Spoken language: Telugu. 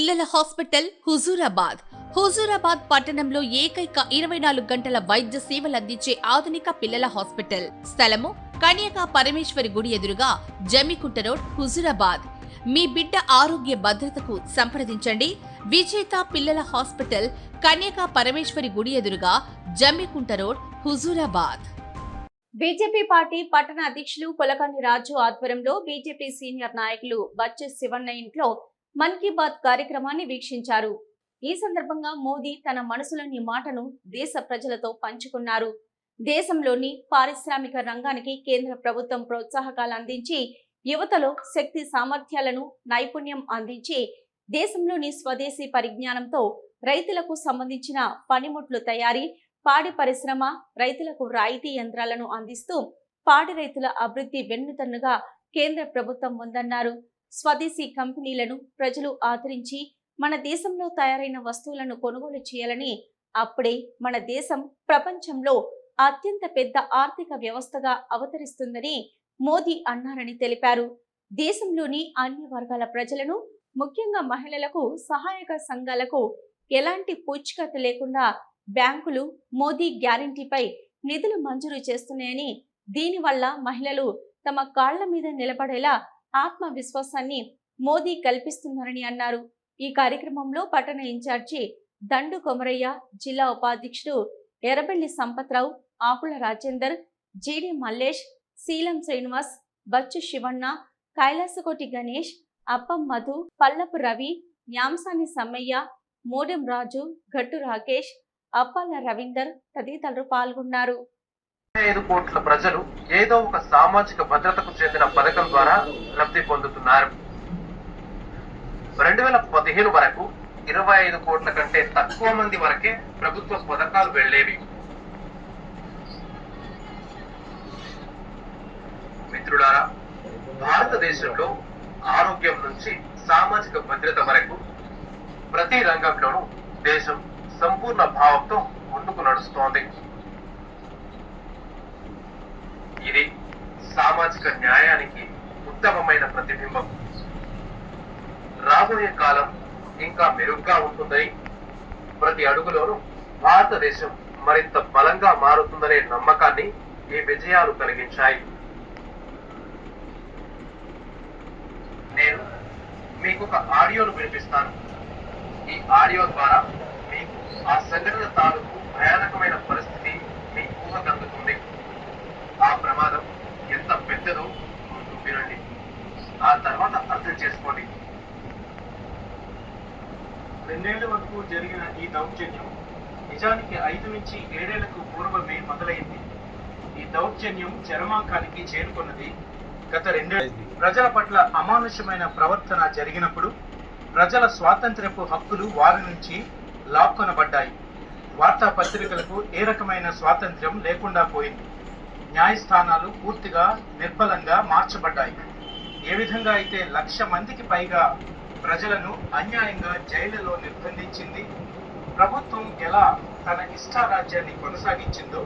పిల్లల హాస్పిటల్ హుజూరాబాద్. హుజూరాబాద్ పట్టణంలో ఏకైక ఇరవై నాలుగు గంటల వైద్య సేవలు అందించే ఆధునిక పిల్లల హాస్పిటల్. స్థలము కన్యకా పరమేశ్వరి గుడి ఎదురుగా జమ్మికుంట రోడ్ హుజూరాబాద్. మీ బిడ్డ ఆరోగ్య భద్రతకు సంప్రదించండి. విజేత పిల్లల హాస్పిటల్ కన్యకా పరమేశ్వరి గుడి ఎదురుగా Jammikunta road Huzurabad. BJP party పట్టణ అధ్యక్షులు కొలకండి రాజు ఆధ్వర్యంలో బీజేపీ సీనియర్ నాయకులు బచ్చ శివన్న ఇంట్లో మన్ కీ బాత్ కార్యక్రమాన్ని వీక్షించారు. ఈ సందర్భంగా మోదీ తన మనసులోని మాటను దేశ ప్రజలతో పంచుకున్నారు. దేశంలోని పారిశ్రామిక రంగానికి కేంద్ర ప్రభుత్వం ప్రోత్సాహకాలు అందించి యువతలో శక్తి సామర్థ్యాలను నైపుణ్యం అందించి దేశంలోని స్వదేశీ పరిజ్ఞానంతో రైతులకు సంబంధించిన పనిముట్లు తయారీ పాడి పరిశ్రమ రైతులకు రాయితీ యంత్రాలను అందిస్తూ పాడి రైతుల అభివృద్ధి వెన్నుతన్నుగా కేంద్ర ప్రభుత్వం ఉందన్నారు. స్వదేశీ కంపెనీలను ప్రజలు ఆదరించి మన దేశంలో తయారైన వస్తువులను కొనుగోలు చేయాలని అప్పుడే మన దేశం ప్రపంచంలో అత్యంత పెద్ద ఆర్థిక వ్యవస్థగా అవతరిస్తుందని మోదీ అన్నారని తెలిపారు. దేశంలోని అన్ని వర్గాల ప్రజలను ముఖ్యంగా మహిళలకు సహాయక సంఘాలకు ఎలాంటి పూచికత్తు లేకుండా బ్యాంకులు మోదీ గ్యారంటీపై నిధులు మంజూరు చేస్తున్నాయని దీనివల్ల మహిళలు తమ కాళ్ళ మీద నిలబడేలా ఆత్మవిశ్వాసాన్ని మోదీ కల్పిస్తున్నారని అన్నారు. ఈ కార్యక్రమంలో పట్టణ ఇన్ఛార్జి దండు కొమరయ్య జిల్లా ఉపాధ్యక్షుడు ఎర్రబెల్లి సంపత్రావు ఆకుల రాజేందర్ జీడి మల్లేష్ శీలం శ్రీనివాస్ బచ్చు శివన్న కైలాసకోటి గణేష్ అప్పం మధు పల్లపు రవి న్యాంసాని సమ్మయ్య మోడెం రాజు గట్టు రాకేష్ అప్పాల రవీందర్ తదితరులు పాల్గొన్నారు. ఐదు కోట్ల ప్రజలు ఏదో ఒక సామాజిక భద్రతకు చెందిన పథకం ద్వారా లబ్ధి పొందుతున్నారు. రెండు వేల పదిహేను వరకు ఇరవై ఐదు కోట్ల కంటే తక్కువ మంది వరకే ప్రభుత్వ పథకాలు వెళ్ళేవి మిత్రులారా భారతదేశంలో ఆరోగ్యం నుంచి సామాజిక భద్రత వరకు ప్రతి రంగంలోనూ దేశం సంపూర్ణ భావంతో ముందుకు నడుస్తోంది. ఇది సామాజిక న్యాయానికి ఉత్తమమైన ప్రతిబింబం. రాబోయే కాలం ఇంకా మెరుగ్గా ఉంటుందని ప్రతి అడుగులోనూ భారతదేశం మరింత బలంగా మారుతుందనే నమ్మకాన్ని ఈ విజయాలు కలిగించాయి. నేను మీకు ఒక ఆడియోను వినిపిస్తాను. ఈ ఆడియో ద్వారా మీకు ఆ సంఘటన తాలూకు భయానకమైన పరిస్థితి మీ ఊహకందుతుంది ఆ ప్రమాదం ఎంత ముందు వినండి ఆ తర్వాత అర్థం చేసుకోండి. రెండేళ్ళ వరకు జరిగిన ఈ దౌర్జన్యం నిజానికి ఐదు నుంచి ఏడేళ్ళకు పూర్వమే మొదలైంది. ఈ దౌర్జన్యం చరమాంకానికి చేరుకున్నది గత రెండేళ్ళ ప్రజల పట్ల అమానుషమైన ప్రవర్తన జరిగినప్పుడు ప్రజల స్వాతంత్ర్యపు హక్కులు వారి నుంచి లాక్కొనబడ్డాయి. వార్తాపత్రికలకు ఏ రకమైన స్వాతంత్ర్యం లేకుండా పోయింది. న్యాయస్థానాలు పూర్తిగా నిర్బలంగా మార్చబడ్డాయి. ఏ విధంగా అయితే లక్ష మందికి పైగా ప్రజలను అన్యాయంగా జైళ్ళలో నిర్బంధించింది ప్రభుత్వం ఎలా తన ఇష్టారాజ్యాన్ని కొనసాగించిందో